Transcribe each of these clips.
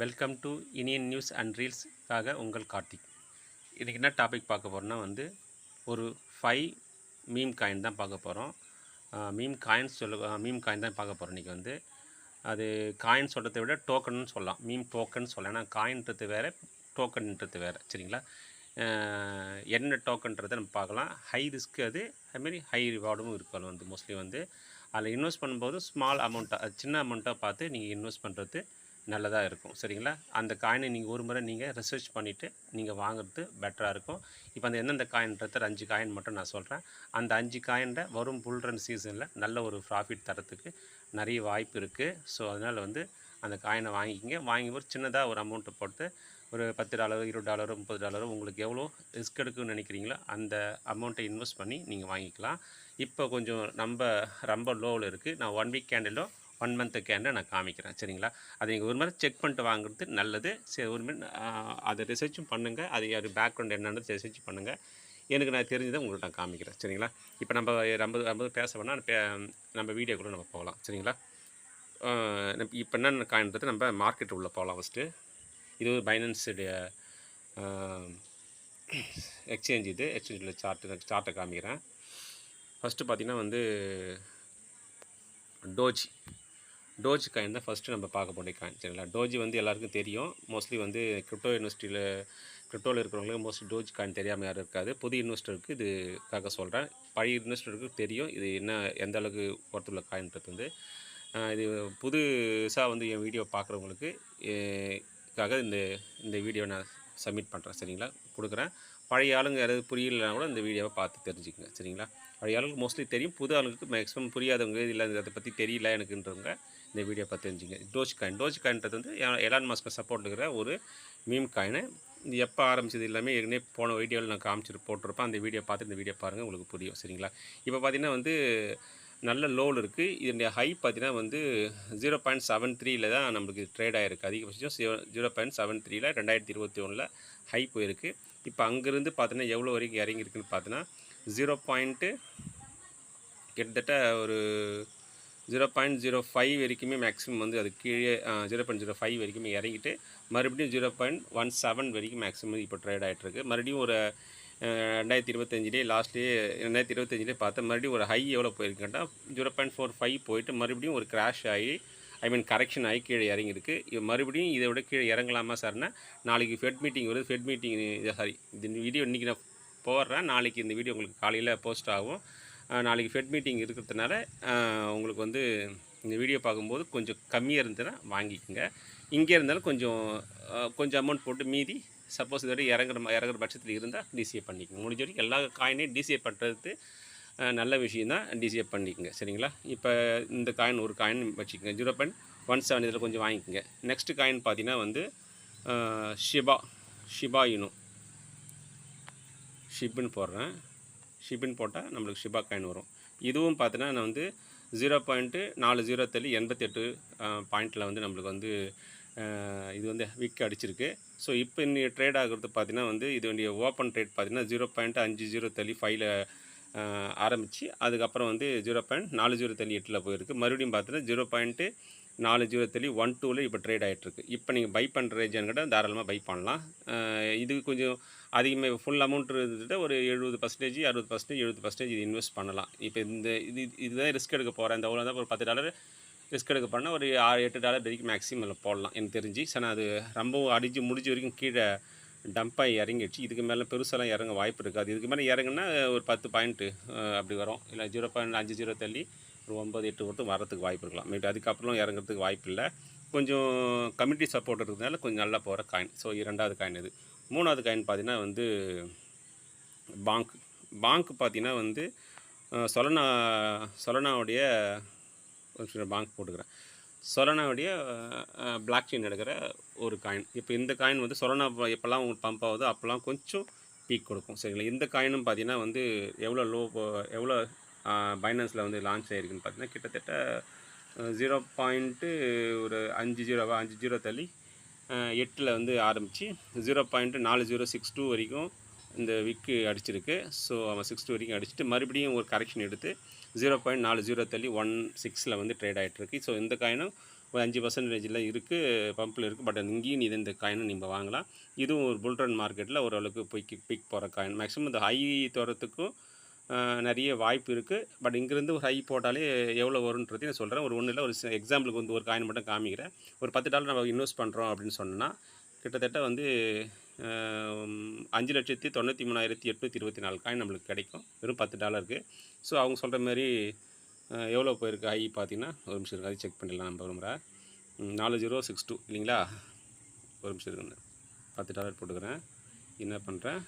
Welcome to Iniyan news and ரீல்ஸ்க்காக உங்கள் கார்த்திக். இன்றைக்கி என்ன டாபிக் பார்க்க போகிறோம்னா வந்து ஒரு ஃபைவ் மீம் காயின் தான் பார்க்க போகிறோம் மீம் காயின்ஸ் சொல்ல மீம் காயின் தான் பார்க்க போகிறோம் இன்றைக்கி வந்து. அது காயின் சொல்கிறத விட டோக்கன்னு சொல்லலாம். மீம் டோக்கன் சொல்லலாம். ஏன்னா காயின்றது வேறு டோக்கன்ன்றது வேறு. சரிங்களா? என்ன டோக்கன்றதை நம்ம பார்க்கலாம். ஹை ரிஸ்க் அது அதுமாரி ஹை ரிவார்டும் இருக்கும் அது வந்து மோஸ்ட்லி வந்து. அதில் இன்வெஸ்ட் பண்ணும்போது ஸ்மால் அமௌண்ட்டாக சின்ன அமௌண்ட்டாக பார்த்து நீங்கள் இன்வெஸ்ட் பண்ணுறது நல்லதாக இருக்கும். சரிங்களா? அந்த காயினை நீங்கள் ஒரு முறை நீங்கள் ரிசர்ச் பண்ணிவிட்டு நீங்கள் வாங்குறது பெட்டராக இருக்கும். இப்போ அந்த எந்தெந்த காயின்றத அஞ்சு காயின் மட்டும் நான் சொல்கிறேன் அந்த அஞ்சு காயினில் வரும் புல் ரன் சீசனில் நல்ல ஒரு ப்ராஃபிட் தரத்துக்கு நிறைய வாய்ப்பு இருக்குது ஸோ அதனால் வந்து அந்த காயினை வாங்கிக்கிங்க. வாங்கி ஒரு சின்னதாக ஒரு அமௌண்ட்டை போட்டு ஒரு பத்து டாலரோ இருபது டாலரோ முப்பது டாலரோ உங்களுக்கு எவ்வளோ ரிஸ்க் எடுக்குன்னு நினைக்கிறீங்களோ அந்த அமௌண்ட்டை இன்வெஸ்ட் பண்ணி நீங்கள் வாங்கிக்கலாம். இப்போ கொஞ்சம் நம்ம ரொம்ப லோவில் இருக்குது நான் ஒன் வீக் கேண்டிலோ ஒன் மந்த்து கேண்டில் நான் காமிக்கிறேன் சரிங்களா? அதை நீங்கள் ஒரு மாதிரி செக் பண்ணிட்டு வாங்குறது நல்லது. சரி ஒரு மாதிரி அதை ரிசர்ச்சும் பண்ணுங்கள் அது யார் பேக்ரவுண்ட் என்னன்னு ரிசர்ச் பண்ணுங்கள் எனக்கு நான் தெரிஞ்சதை உங்களுக்கு நான் காமிக்கிறேன் சரிங்களா? இப்போ நம்ம ரொம்ப ரொம்ப பேச வேணால் பே நம்ம வீடியோக்குள்ளே நம்ம போகலாம் சரிங்களா? இப்போ என்னென்ன காயின்றது நம்ம மார்க்கெட் உள்ளே போகலாம் ஃபஸ்ட்டு இது ஒரு பைனான்ஸுடைய எக்ஸ்சேஞ்ச் இது. எக்ஸ்சேஞ்சில் சார்ட்டு சார்ட்டை காமிக்கிறேன். ஃபஸ்ட்டு பார்த்தீங்கன்னா வந்து டோஜ் டோஜ் காயின் தான் ஃபஸ்ட்டு நம்ம பார்க்க போகிற காயின் சரிங்களா? டோஜி வந்து எல்லாருக்கும் தெரியும். மோஸ்ட்லி வந்து கிரிப்டோ யூனிவர்சிட்டியில் கிரிப்டோவில் இருக்கிறவங்களுக்கு மோஸ்ட்லி டோஜ் காயின் தெரியாமல் யாரும் இருக்காது. புது இன்வெஸ்டருக்கு இதுக்காக சொல்கிறேன் பழைய இன்வெஸ்டருக்கு தெரியும். இது என்ன எந்த அளவுக்கு ஒருத்துள்ள காயின்றது வந்து இது புதுசாக வந்து என் வீடியோ பார்க்குறவங்களுக்கு இதுக்காக இந்த இந்த வீடியோ நான் சப்மிட் பண்ணுறேன் சரிங்களா? கொடுக்குறேன். பழைய ஆளுங்க யாராவது புரியலனா கூட இந்த வீடியோவை பார்த்து தெரிஞ்சுக்கங்க சரிங்களா? பழைய ஆளுங்களுக்கு மோஸ்ட்லி தெரியும். புது ஆளுங்களுக்கு மேக்ஸிமம் புரியாதவங்க இல்லை அதை பற்றி தெரியல எனக்குன்றவங்க இந்த வீடியோ பார்த்து தெரிஞ்சுங்க. டோஜ் காயின் டோஜ் காயின்றது வந்து எலான் மாஸ்க்கு சப்போர்ட் இருக்கிற ஒரு மீம் காயினு இது எப்போ ஆரம்பிச்சது எல்லாமே ஏற்கனவே போன வீடியோவில் நான் காமிச்சிட்டு போட்டிருப்பேன். அந்த வீடியோ பார்த்து இந்த வீடியோ பாருங்கள் உங்களுக்கு புரியும். சரிங்களா? இப்போ பார்த்தீங்கன்னா வந்து நல்ல லோவில் இருக்குது இதனுடைய ஹை பார்த்தீங்கன்னா வந்து ஜீரோ பாயிண்ட் செவன் த்ரீயில் தான் நம்மளுக்கு ட்ரேட் ஆகிருக்கு அதிகபட்சம் ஜீரோ பாயிண்ட் செவன் த்ரீயில் ரெண்டாயிரத்தி இருபத்தி ஒன்றில் ஹை போயிருக்கு. இப்போ அங்கேருந்து பார்த்தீங்கன்னா எவ்வளோ வரைக்கும் இறங்கியிருக்குன்னு பார்த்தீங்கன்னா ஜீரோ பாயிண்ட்டு கிட்டத்தட்ட ஒரு ஜீரோ பாயிண்ட் ஜீரோ ஃபைவ் வரைக்குமே மேக்ஸிமம் வந்து அது கீழே ஜீரோ பாயிண்ட் ஜீரோ ஃபைவ் வரைக்குமே இறங்கிட்டு மறுபடியும் ஜீரோ பாயிண்ட் ஒன் செவன் வரைக்கும் மேக்ஸிமம் இப்போ ட்ரேட் ஆகிட்டுருக்கு மறுபடியும் ஒரு ரெண்டாயிரத்தி இருபத்தஞ்சிலே லாஸ்ட்லேயே ரெண்டாயிரத்தி இருபத்தஞ்சிலே பார்த்தா மறுபடியும் ஒரு ஹை எவ்வளோ போயிருக்குன்னா ஜீரோ பாயிண்ட் ஃபோர் ஃபைவ் போயிட்டு மறுபடியும் ஒரு கிராஷ் ஆகி ஐ மீன் கரெக்ஷன் ஆகி கீழே இறங்கியிருக்கு. மறுபடியும் இதை விட கீழே இறங்கலாமா சார்னா நாளைக்கு ஃபெட் மீட்டிங் வருது ஃபெட் மீட்டிங் சாரி இந்த வீடியோ இன்றைக்கி நான் போடுறேன் நாளைக்கு இந்த வீடியோ உங்களுக்கு காலையில் போஸ்ட் ஆகும். நாளைக்கு ஃபெட் மீட்டிங் இருக்கிறதுனால உங்களுக்கு வந்து இந்த வீடியோ பார்க்கும்போது கொஞ்சம் கம்மியாக இருந்ததுன்னா வாங்கிக்கோங்க. இங்கே இருந்தாலும் கொஞ்சம் கொஞ்சம் அமௌண்ட் போட்டு மீதி சப்போஸ் இதோட இறங்குற இறங்குற பட்சத்தில் இருந்தால் டிசிஏ பண்ணிக்கோங்க. முடிஞ்ச வரைக்கும் எல்லா காயினையும் டிசிஏ பண்ணுறது நல்ல விஷயம் தான். டிசிஏ பண்ணிக்கோங்க. சரிங்களா? இப்போ இந்த காயின் ஒரு காயின் வச்சுக்கோங்க. ஜீரோ பாயிண்ட் ஒன் செவன் இதில் கொஞ்சம் வாங்கிக்கோங்க. நெக்ஸ்ட் காயின் பார்த்தீங்கன்னா வந்து ஷிபா ஷிபா இனு ஷிப்னு போடுறேன். ஷிப்னு போட்டால் நம்மளுக்கு ஷிபா காயின் வரும். இதுவும் பார்த்தீங்கன்னா நான் வந்து ஜீரோ பாயிண்ட்டு நாலு ஜீரோ தள்ளி எண்பத்தெட்டு பாயிண்டில் வந்து நம்மளுக்கு வந்து இது வந்து விக் அடிச்சிருக்கு. ஸோ இப்போ இன்னும் ட்ரேட் ஆகிறது பார்த்தீங்கன்னா வந்து இதனுடைய ஓப்பன் ட்ரேட் பார்த்தீங்கன்னா ஜீரோ பாயிண்ட் அஞ்சு ஜீரோ தள்ளி ஃபைவ்ல ஆரம்பித்து அதுக்கப்புறம் வந்து ஜீரோ பாயிண்ட் நாலு ஜீரோ தள்ளி எட்டில் போயிருக்கு. மறுபடியும் பார்த்தீங்கன்னா ஜீரோ பாயிண்ட்டு நாலு ஜீரோ தள்ளி ஒன் டூவில் இப்போ ட்ரேட் ஆகிட்டுருக்கு இப்போ நீங்கள் பை பண்ணுற ரேஞ்சான்னு தாராளமாக பை பண்ணலாம். இது கொஞ்சம் அதிகமாக ஃபுல் அமௌண்ட் இருந்துட்டு ஒரு எழுபது பர்சன்டேஜ் அறுபது பர்சன்டேஜ் எழுபது பர்சன்டேஜ் இது இன்வெஸ்ட் பண்ணலாம். இப்போ இந்த இது இதுதான் ரிஸ்க் எடுக்க போகிறேன் இந்த ஊரில் தான் ஒரு பத்து டாலர் ரிஸ்க் எடுக்க போனால் ஒரு ஆறு எட்டு டாலர் வரைக்கும் மேக்ஸிமம் அதில் போடலாம் எனக்கு தெரிஞ்சு. சார் அது ரொம்பவும் அடித்து முடிஞ்ச வரைக்கும் கீழே டம்பாக இறங்கிடுச்சு. இதுக்கு மேலே பெருசெல்லாம் இறங்க வாய்ப்பு இருக்காது. இதுக்கு மேலே இறங்குனா ஒரு பத்து பாயிண்ட்டு அப்படி வரும். இல்லை ஜீரோ பாயிண்ட் அஞ்சு ஜீரோ தள்ளி ஒரு ஒம்பது எட்டு ஒருத்தர் வரத்துக்கு வாய்ப்பு இருக்கலாம். மேபி அதுக்கப்புறம் இறங்குறதுக்கு வாய்ப்பு இல்லை. கொஞ்சம் கமிட்டி சப்போர்ட் இருக்கிறதுனால கொஞ்சம் நல்லா போகிற காயின் ஸோ இரண்டாவது காயின் இது. மூணாவது காயின் பார்த்தீங்கன்னா வந்து பாங்க் பாங்க் பார்த்தீங்கன்னா வந்து சொலனா சொலனாவுடைய பாங்க் போட்டுக்கிறேன். சொலனாவுடைய பிளாக் செயின் எடுக்கிற ஒரு காயின் இப்போ இந்த காயின் வந்து சொலனா எப்போல்லாம் உங்களுக்கு பம்ப் ஆகுதோ அப்போல்லாம் கொஞ்சம் பீக் கொடுக்கும். சரிங்களா? இந்த காயினும் பார்த்தீங்கன்னா வந்து எவ்வளோ லோ எவ்வளோ பைனான்ஸில் வந்து லான்ச் ஆகிருக்குன்னு பார்த்தீங்கன்னா கிட்டத்தட்ட ஜீரோ பாயிண்ட்டு ஒரு அஞ்சு ஜீரோவா அஞ்சு ஜீரோ தள்ளி எட்டில் வந்து ஆரம்பித்து ஜீரோ பாயிண்ட்டு நாலு ஜீரோ சிக்ஸ் டூ வரைக்கும் இந்த விக்கு அடிச்சிருக்கு. ஸோ அவன் சிக்ஸ் டூ வரைக்கும் அடிச்சுட்டு மறுபடியும் ஒரு கரெக்ஷன் எடுத்து ஜீரோ பாயிண்ட் நாலு ஜீரோ தள்ளி ஒன் சிக்ஸில் வந்து ட்ரேட் ஆகிட்டுருக்கு ஸோ இந்த காயினும் ஒரு அஞ்சு பர்சன்டேஜில் இருக்குது பம்பில் இருக்குது பட் இங்கேயும் இது இந்த காயினும் நீங்கள் வாங்கலாம். இதுவும் ஒரு புல்ரன் மார்க்கெட்டில் ஓரளவுக்கு போய் பிக் போகிற காயின் மேக்ஸிமம் இந்த ஹை தோறத்துக்கும் நிறைய வாய்ப்பு இருக்குது பட் இங்கேருந்து ஒரு ஹை போட்டாலே எவ்வளோ வரும்ன்றதையும் நான் சொல்கிறேன் ஒரு ஒன்றும் இல்லை ஒரு எக்ஸாம்பிளுக்கு வந்து ஒரு காயின் மட்டும் காமிக்கிறேன். ஒரு பத்து டாலர் நம்ம இன்வெஸ்ட் பண்ணுறோம் அப்படின்னு சொன்னால் கிட்டத்தட்ட வந்து அஞ்சு லட்சத்தி தொண்ணூற்றி மூணாயிரத்தி எட்நூற்றி இருபத்தி நாலு காயின் நம்மளுக்கு கிடைக்கும். வெறும் பத்து டாலருக்கு ஸோ அவங்க சொல்கிற மாதிரி எவ்வளோ போயிருக்கு ஐ பார்த்தீங்கன்னா ஒரு நிமிஷம் இருக்கு செக் பண்ணிடலாம் நம்ம ஒரு முறை நாலு ஜீரோ சிக்ஸ் டூ இல்லைங்களா? ஒரு நிமிஷம் இருக்குங்க பத்து டாலர் போட்டுக்கிறேன். என்ன பண்ணுறேன்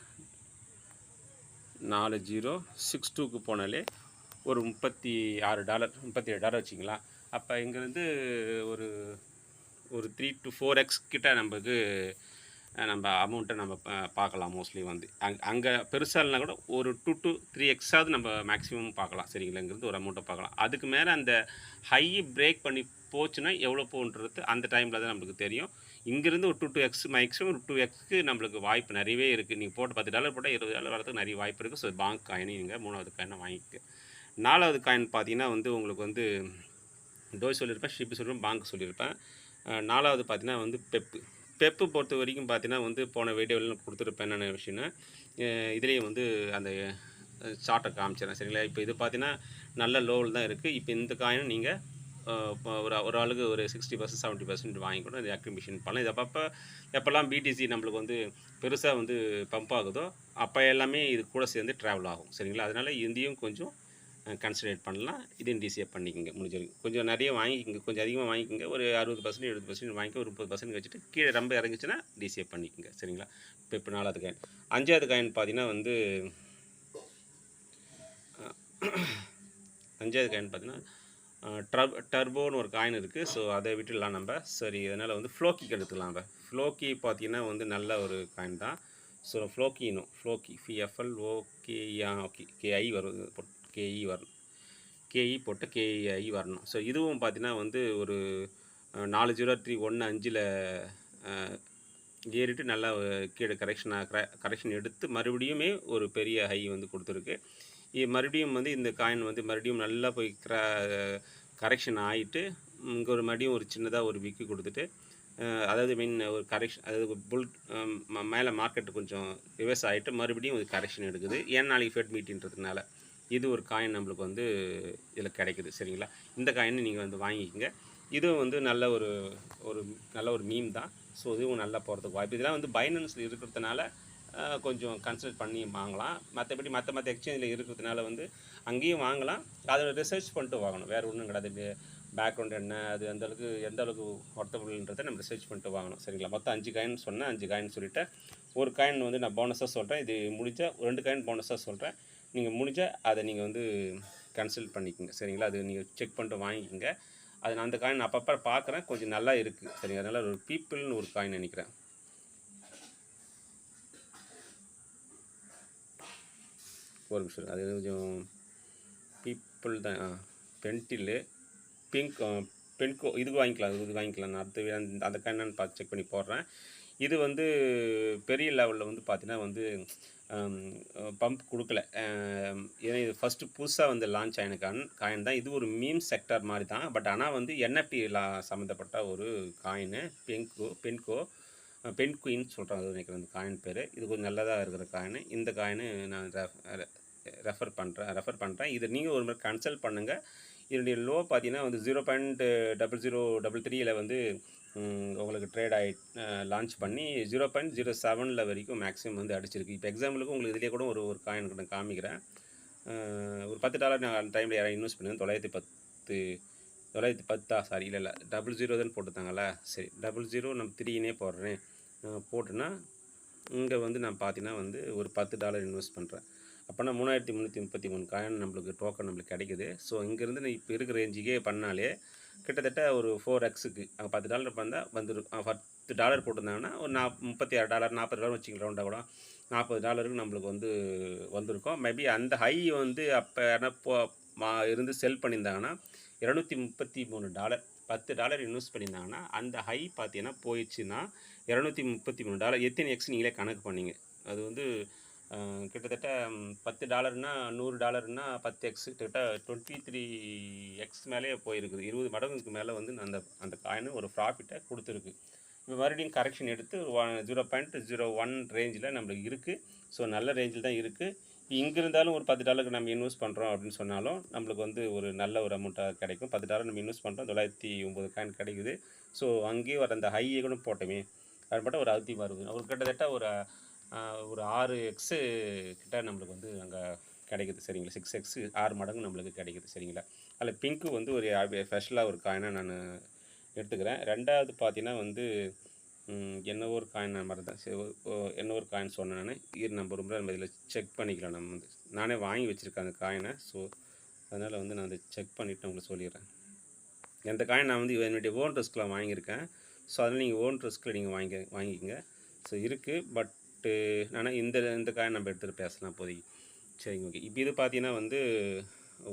நாலு ஜீரோ சிக்ஸ் டூக்கு போனாலே ஒரு முப்பத்தி ஆறு டாலர் முப்பத்தி ஏழு டாலர் வச்சிங்களா அப்போ இங்கேருந்து ஒரு ஒரு த்ரீ டு ஃபோர் எக்ஸ் கிட்ட நமக்கு நம்ம அமௌண்ட்டை நம்ம பார்க்கலாம் மோஸ்ட்லி வந்து. அங் அங்கே பெருசாக இல்லைனா கூட ஒரு டூ டு த்ரீ எக்ஸாவது நம்ம மேக்ஸிமம் பார்க்கலாம். சரிங்களா? இங்கேருந்து ஒரு அமௌண்ட்டை பார்க்கலாம். அதுக்கு மேலே அந்த ஹை பிரேக் பண்ணி போச்சுன்னா எவ்வளோ போகுன்றது அந்த டைமில் தான் நம்மளுக்கு தெரியும். இங்கேருந்து ஒரு டூ டூ எக்ஸ் மேக்ஸிமம் ஒரு டூ எக்ஸ்க்கு நம்மளுக்கு வாய்ப்பு நிறையவே இருக்குது நீங்கள் போட்டு பத்து டாலர் போட்டால் இருபது டாலர் வரதுக்கு நிறைய வாய்ப்பு இருக்குது ஸோ பேங்க் காயினு நீங்கள் மூணாவது காயினை வாங்கிக்க. நாலாவது காயின் பார்த்தீங்கன்னா வந்து உங்களுக்கு வந்து டோய் சொல்லியிருப்பேன் ஷிப் சொல்லியிருப்பேன் பேங்க் சொல்லியிருப்பேன். நாலாவது பார்த்தீங்கன்னா வந்து பெப்பு. பெப்பு பொறுத்த வரைக்கும் பார்த்தீங்கன்னா வந்து போன வீடியோவில் நான் கொடுத்துருப்பேன் என்னென்ன விஷயம்னா இதுலேயே வந்து அந்த சார்ட்டை காமிச்சிடறேன். சரிங்களா? இப்போ இது பார்த்தீங்கன்னா நல்ல லோவில் தான் இருக்குது இப்போ இந்த காயினும் நீங்கள் ஒரு ஒரு ஆளுக்கு ஒரு சிக்ஸ்டி பர்சன்ட் செவன்ட்டி பர்சன்ட் வாங்கி கூட அக்ரிமிஷன் பண்ணலாம். இது அப்பப்போ எப்போல்லாம் பிடிசி நம்மளுக்கு வந்து பெருசாக வந்து பம்ப் ஆகுதோ அப்போ எல்லாமே இது கூட சேர்ந்து ட்ராவல் ஆகும். சரிங்களா? அதனால் இந்தியும் கொஞ்சம் கன்சிடரேட் பண்ணலாம். இதையும் டிசிஏ பண்ணிக்கோங்க முடிஞ்ச வரைக்கும் கொஞ்சம் நிறைய வாங்கிக்கோங்க. கொஞ்சம் அதிகமாக வாங்கிக்கோங்க. ஒரு அறுபது பர்சன்ட் எழுபது பர்சன்ட் வாங்கிக்க ஒரு முப்பது பர்சன்ட் வச்சுட்டு கீழே ரொம்ப இறங்குச்சுன்னா டிசியை பண்ணிக்கோங்க. சரிங்களா? இப்போ இப்போ நாலாவது காயின் அஞ்சாவது காயின் பார்த்தீங்கன்னா வந்து அஞ்சாவது காயின் பார்த்தீங்கன்னா டர் டர்போன்னு ஒரு காயின் இருக்குது ஸோ அதை விட்டுடலாம் நம்ம. சரி அதனால் வந்து ஃப்ளோக்கிக்கு எடுத்துக்கலாம் நம்ம. ஃப்ளோக்கி பார்த்தீங்கன்னா வந்து நல்ல ஒரு காயின் தான். ஸோ ஃப்ளோக்கினும் ஃப்ளோக்கி ஃபிஎஃப்எல் ஓகேஆ ஓகே. கேஐ வரும் கேஇ வரணும் கேஇ போட்டு கேஐ வரணும். ஸோ இதுவும் பார்த்தீங்கன்னா வந்து ஒரு நாலு ஜீரோ த்ரீ ஒன்று அஞ்சில் ஏறிட்டு நல்லா கீழே கரெக்ஷனாக கரெக்ஷன் எடுத்து மறுபடியுமே ஒரு பெரிய ஹை வந்து கொடுத்துருக்கு. மறுபடியும் வந்து இந்த காயின் வந்து மறுபடியும் நல்லா போய் கரெக்ஷன் ஆகிட்டு இங்கே ஒரு மறுபடியும் ஒரு சின்னதாக ஒரு விக்கு கொடுத்துட்டு அதாவது மீன் ஒரு கரெக்ஷன் அதாவது புல் மேலே மார்க்கெட்டு கொஞ்சம் ரிவர்ஸ் ஆகிட்டு மறுபடியும் ஒரு கரெக்ஷன் எடுக்குது. ஏன் நாளைக்கு ஃபெட் மீட்டின்றதுனால இது ஒரு காயின் நம்மளுக்கு வந்து இதில் கிடைக்குது. சரிங்களா? இந்த காயினை நீங்கள் வந்து வாங்கிக்கோங்க. இதுவும் வந்து நல்ல ஒரு ஒரு நல்ல ஒரு மீம் தான். ஸோ இதுவும் நல்லா போகிறதுக்கு வாய்ப்பு. இதெல்லாம் வந்து பைனன்ஸில் இருக்கிறதுனால கொஞ்சம் கன்சல்ட் பண்ணி வாங்கலாம். மற்றபடி மற்ற மற்ற எக்ஸ்சேஞ்சில் இருக்கிறதுனால வந்து அங்கேயும் வாங்கலாம். அதை ரிசர்ச் பண்ணிட்டு வாங்கணும். வேறு ஒன்றும் கிடையாது. பேக்ரவுண்ட் என்ன அது எந்த அளவுக்கு எந்த அளவுக்கு ஒர்த்தபுள்ன்றதை நம்ம ரிசர்ச் பண்ணிட்டு வாங்கணும். சரிங்களா? மொத்தம் அஞ்சு காயின் சொன்னேன் அஞ்சு காயின் சொல்லிவிட்டு ஒரு காயின் வந்து நான் போனஸாக சொல்கிறேன் இது முடிஞ்சால் ரெண்டு காயின் போனஸாக சொல்கிறேன் நீங்கள் முடிஞ்சால் அதை நீங்கள் வந்து கன்சல்ட் பண்ணிக்கோங்க. சரிங்களா? அது நீங்கள் செக் பண்ணிட்டு வாங்கிக்கோங்க. அது நான் அந்த காயின் அப்பப்போ பார்க்குறேன். கொஞ்சம் நல்லா இருக்குது சரிங்க அதனால் ஒரு பீப்புள்னு ஒரு காயின் நினைக்கிறேன். ஒரு நிமிஷம் அது கொஞ்சம் பீப்புள் தான். ஆ பென்டில்லு பிங்க் பென்கோ இது வாங்கிக்கலாம் இது வாங்கிக்கலாம். நான் அடுத்து அந்த அந்த பார்த்து செக் பண்ணி போடுறேன். இது வந்து பெரிய லெவலில் வந்து பார்த்தீங்கன்னா வந்து பம்ப் கொடுக்கல. ஏன்னா இது ஃபஸ்ட்டு புதுசாக வந்து லான்ச் ஆயின காயின் காயின் தான். இது ஒரு மீம் செக்டர் மாதிரி தான். பட் ஆனால் வந்து என்எஃப்டி சம்மந்தப்பட்ட ஒரு காயின் பென்கோ பென்கோ பென் குயின் சொல்கிறாங்க அது நினைக்கிறேன் அந்த காயின் பேர். இது கொஞ்சம் நல்லதாக இருக்கிற காயின். இந்த காயின் நான் ரெஃபர் பண்ணுறேன் ரெஃபர் பண்ணுறேன் இதை நீங்கள் ஒரு மாதிரி கன்சல்ட் பண்ணுங்கள் இதனுடைய லோ பார்த்தீங்கன்னா வந்து zero point double zero double த்ரீயில் வந்து உங்களுக்கு ட்ரேட் ஆகி லான்ச் பண்ணி ஜீரோ பாயிண்ட் ஜீரோ செவனில் வரைக்கும் மேக்ஸிமம் வந்து அடிச்சிருக்கு. இப்போ எக்ஸாம்பிளுக்கு உங்களுக்கு இதிலே கூட ஒரு ஒரு காயின் நான் காமிக்கிறேன். ஒரு பத்து டாலர் நான் அந்த டைமில் யாராவது இன்வெஸ்ட் பண்ணுவேன் தொள்ளாயிரத்தி பத்து தொள்ளாயிரத்தி பத்தா? சாரி இல்லை இல்லை. டபுள் ஜீரோ தான் போட்டுருந்தாங்களா சரி டபுள் ஜீரோ நம்ம த்ரீனே போடுறேன். அஹ், போட்டேன்னா இங்கே வந்து நான் பார்த்தீங்கன்னா வந்து ஒரு பத்து டாலர் இன்வெஸ்ட் பண்ணுறேன் அப்போனா மூணாயிரத்தி முந்நூற்றி முப்பத்தி மூணு காயின் நம்மளுக்கு டோக்கன் நம்மளுக்கு கிடைக்குது. ஸோ இங்கேருந்து நான் இப்போ இருக்கிற ரேஞ்சுக்கே பண்ணாலே கிட்டத்தட்ட ஒரு ஃபோர் எக்ஸுக்கு பத்து டாலர் பண்ணால் வந்துடும் பத்து டாலர் போட்டிருந்தாங்கன்னா ஒரு நாப் முப்பத்தி ஆறு டாலர் நாற்பது டாலர் வச்சுக்கலாம் ரவுண்டாக கூட. நாற்பது டாலருக்கு நம்மளுக்கு வந்து வந்திருக்கும். மேபி அந்த ஹை வந்து அப்போ என்ன போ மா இருந்து செல் பண்ணியிருந்தாங்கன்னா இரநூத்தி முப்பத்தி மூணு டாலர். பத்து டாலர் இன்வெஸ்ட் பண்ணியிருந்தாங்கன்னா அந்த ஹை பார்த்தீங்கன்னா போயிடுச்சுன்னா இரநூத்தி முப்பத்தி மூணு டாலர். எத்தனை எக்ஸ் நீங்களே கணக்கு பண்ணீங்க. அது வந்து கிட்டத்தட்ட பத்து டாலர்னால் நூறு டாலர்னால் பத்து எக்ஸ் கிட்டத்தட்ட டுவெண்ட்டி த்ரீ எக்ஸ் மேலேயே போயிருக்குது. இருபது மடங்குக்கு மேலே வந்து அந்த அந்த காயின் ஒரு ப்ராஃபிட்டை கொடுத்துருக்கு. இப்போ மறுபடியும் கரெக்ஷன் எடுத்து one zero point zero one ரேஞ்சில் நம்மளுக்கு இருக்குது ஸோ நல்ல ரேஞ்சில் தான் இருக்குது இங்கே இருந்தாலும் ஒரு பத்து டாலருக்கு நம்ம இன்வெஸ்ட் பண்ணுறோம் அப்படின்னு சொன்னாலும் நம்மளுக்கு வந்து ஒரு நல்ல ஒரு அமௌண்ட்டாக கிடைக்கும். பத்து டாலர் நம்ம இன்வெஸ்ட் பண்ணுறோம் தொள்ளாயிரத்தி ஒம்பது காயின் கிடைக்குது. ஸோ அங்கேயே வர அந்த ஹையை கூட போட்டோமே. அது மட்டும் ஒரு அழுத்தி வருது. ஒரு கிட்டத்தட்ட ஒரு ஒரு ஆறு எக்ஸு கிட்ட நம்மளுக்கு வந்து அங்கே கிடைக்குது. சரிங்களா? சிக்ஸ் எக்ஸ் ஆறு மடங்கு நம்மளுக்கு கிடைக்குது. சரிங்களா? அதில் பிங்க்கு வந்து ஒரு ஸ்பெஷலாக ஒரு காயினாக நான் எடுத்துக்கிறேன். ரெண்டாவது பார்த்தீங்கன்னா வந்து என்ன ஒரு காயின் நம்பர் தான் சரி ஓ- ஓ, என்ன ஒரு காயின் சொன்னேன் நான்? இரு நம்ம ரொம்ப நம்ம இதில் செக் பண்ணிக்கலாம். நம்ம வந்து நானே வாங்கி வச்சுருக்கேன் அந்த காயினை ஸோ அதனால் வந்து நான் அதை செக் பண்ணிவிட்டு உங்களுக்கு சொல்லிடுறேன். எந்த காயின் நான் வந்து என்னுடைய ஓன் ரிஸ்கில் வாங்கியிருக்கேன். ஸோ அதனால் நீங்கள் ஓன் ரிஸ்கில் நீங்கள் வாங்கி வாங்கிக்கோங்க. ஸோ இருக்குது பட்டு ஆனால் இந்த இந்த காயின் நம்ம எடுத்துகிட்டு பேசலாம் இப்போதைக்கு. சரிங்க ஓகே இப்போ இது பார்த்தீங்கன்னா வந்து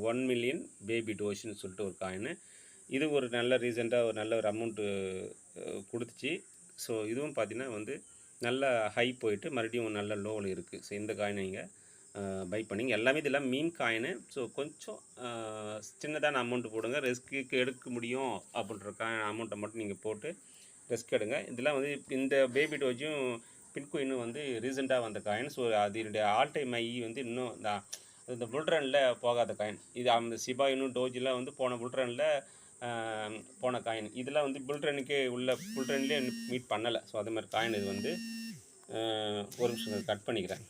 ஒன் மில்லியன் பேபி டோஷின்னு சொல்லிட்டு ஒரு காயின் இது ஒரு நல்ல ரீசெண்டாக ஒரு நல்ல ஒரு அமௌண்ட்டு கொடுத்துச்சு. ஸோ இதுவும் பார்த்தீங்கன்னா வந்து நல்ல ஹை போயிட்டு மறுபடியும் நல்ல லோவில் இருக்குது ஸோ இந்த காயினை நீங்கள் பை பண்ணிங்க எல்லாமே இதெல்லாம் மீன் காயினு ஸோ கொஞ்சம் சின்னதான அமௌண்ட்டு போடுங்க. ரிஸ்க்கு எடுக்க முடியும் அப்படின்ற காயின் அமௌண்ட்டை மட்டும் நீங்கள் போட்டு ரிஸ்க் எடுங்க. இதெல்லாம் வந்து இந்த பேபி டோஜும் பின்குயினும் வந்து ரீசெண்டாக வந்த காயின் ஸோ அதனுடைய ஆல் டைம் ஐ வந்து இன்னும் இந்த இந்த புல்ரனில் போகாத காயின் இது அந்த சிபாயினும் டோஜிலாம் வந்து போன புல்ரனில் போன காயின் இதெல்லாம் வந்து புல்ரனுக்கே உள்ள புல்ட்ரன்லேயே மீட் பண்ணலை. ஸோ அதே மாதிரி காயின் இது வந்து ஒரு நிமிஷம் கட் பண்ணிக்கிறேன்.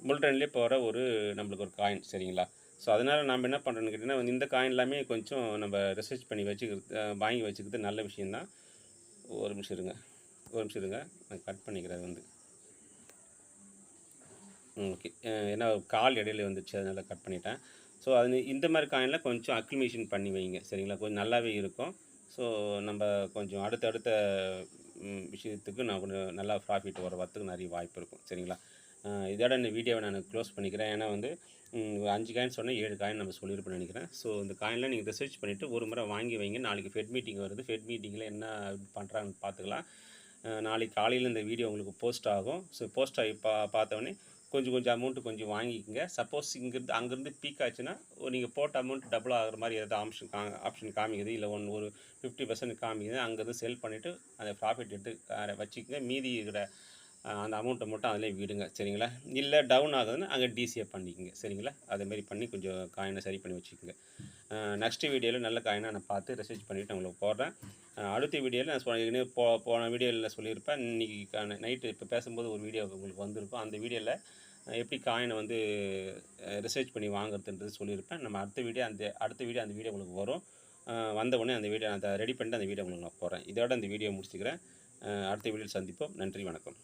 புல்ட்ரன்லேயே போகிற ஒரு நம்மளுக்கு ஒரு காயின் சரிங்களா? ஸோ அதனால் நம்ம என்ன பண்ணுறோன்னு கேட்டிங்கன்னா வந்து இந்த காயின் எல்லாமே கொஞ்சம் நம்ம ரிசர்ச் பண்ணி வச்சுக்கிறது வாங்கி வச்சுக்கிறது நல்ல விஷயந்தான் ஒரு நிமிஷம் இருங்க. ஒரு நிமிஷம் இருங்க. நான் கட் பண்ணிக்கிறேன் வந்து. ஓகே ஏன்னா கால் இடையில வந்துச்சு. அதனால் கட் பண்ணிட்டேன். ஸோ அது இந்த மாதிரி காயினில் கொஞ்சம் அக்ளிமேஷன் பண்ணி வைங்க. சரிங்களா? கொஞ்சம் நல்லாவே இருக்கும். ஸோ நம்ம கொஞ்சம் அடுத்தடுத்த விஷயத்துக்கு நான் கொஞ்சம் நல்லா ப்ராஃபிட் வர வரத்துக்கு நிறைய வாய்ப்பு இருக்கும். சரிங்களா? இதோட இந்த வீடியோவை நான் க்ளோஸ் பண்ணிக்கிறேன். ஏன்னா வந்து ஒரு அஞ்சு காயின் சொன்னால் ஏழு காயின் நம்ம சொல்லியிருப்பேன் நினைக்கிறேன். ஸோ இந்த காயின்லாம் நீங்கள் ரிசர்ச் பண்ணிவிட்டு ஒரு முறை வாங்கி வைங்க. நாளைக்கு ஃபெட் மீட்டிங் வருது. ஃபெட் மீட்டிங்கில் என்ன பண்ணுறாங்கன்னு பார்த்துக்கலாம். நாளைக்கு காலையில் இந்த வீடியோ உங்களுக்கு போஸ்ட் ஆகும். ஸோ போஸ்ட் ஆகி பா பார்த்தோன்னே கொஞ்சம் கொஞ்சம் அமௌண்ட்டு கொஞ்சம் வாங்கிக்கோங்க. சப்போஸ் இங்கேருந்து அங்கேருந்து பீக் ஆச்சுன்னா நீங்கள் போட்ட அமௌண்ட் டபுள் ஆகிற மாதிரி ஏதாவது ஆப்ஷன் கா ஆப்ஷன் காமிக்குது. இல்லை ஒன்று ஒரு ஃபிஃப்டி பர்சன்ட் காமிக்குது. அங்கேருந்து செல் பண்ணிவிட்டு அந்த ப்ராஃபிட் எடுத்து வச்சுக்கோங்க. மீதி இருக்கிற அந்த அமௌண்ட்டை மட்டும் அதிலே விடுங்க சரிங்களா? இல்லை டவுன் ஆகுதுன்னா அங்கே டிசிஏ பண்ணிக்கோங்க சரிங்களா? அதேமாரி பண்ணி கொஞ்சம் காயினை சரி பண்ணி வச்சுக்கோங்க. நெக்ஸ்ட்டு வீடியோவில் நல்ல காயினை நான் பார்த்து ரிசர்ச் பண்ணிவிட்டு உங்களுக்கு போடுறேன். அடுத்த வீடியோவில் நான் சொன்ன போ போன வீடியோவில் சொல்லியிருப்பேன். இன்றைக்கி நைட்டு இப்போ பேசும்போது ஒரு வீடியோ உங்களுக்கு வந்திருக்கும். அந்த வீடியோவில் எப்படி காயினை வந்து ரிசர்ச் பண்ணி வாங்குறதுன்றது சொல்லியிருப்பேன். நம்ம அடுத்த வீடியோ அந்த அடுத்த வீடியோ அந்த வீடியோ உங்களுக்கு வரும். வந்த உடனே அந்த வீடியோ அதை ரெடி பண்ணிட்டு அந்த வீடியோ உங்களுக்கு நான் போகிறேன் இதோட அந்த வீடியோ முடிச்சுக்கிறேன். அடுத்த வீடியோவில் சந்திப்போம். நன்றி வணக்கம்.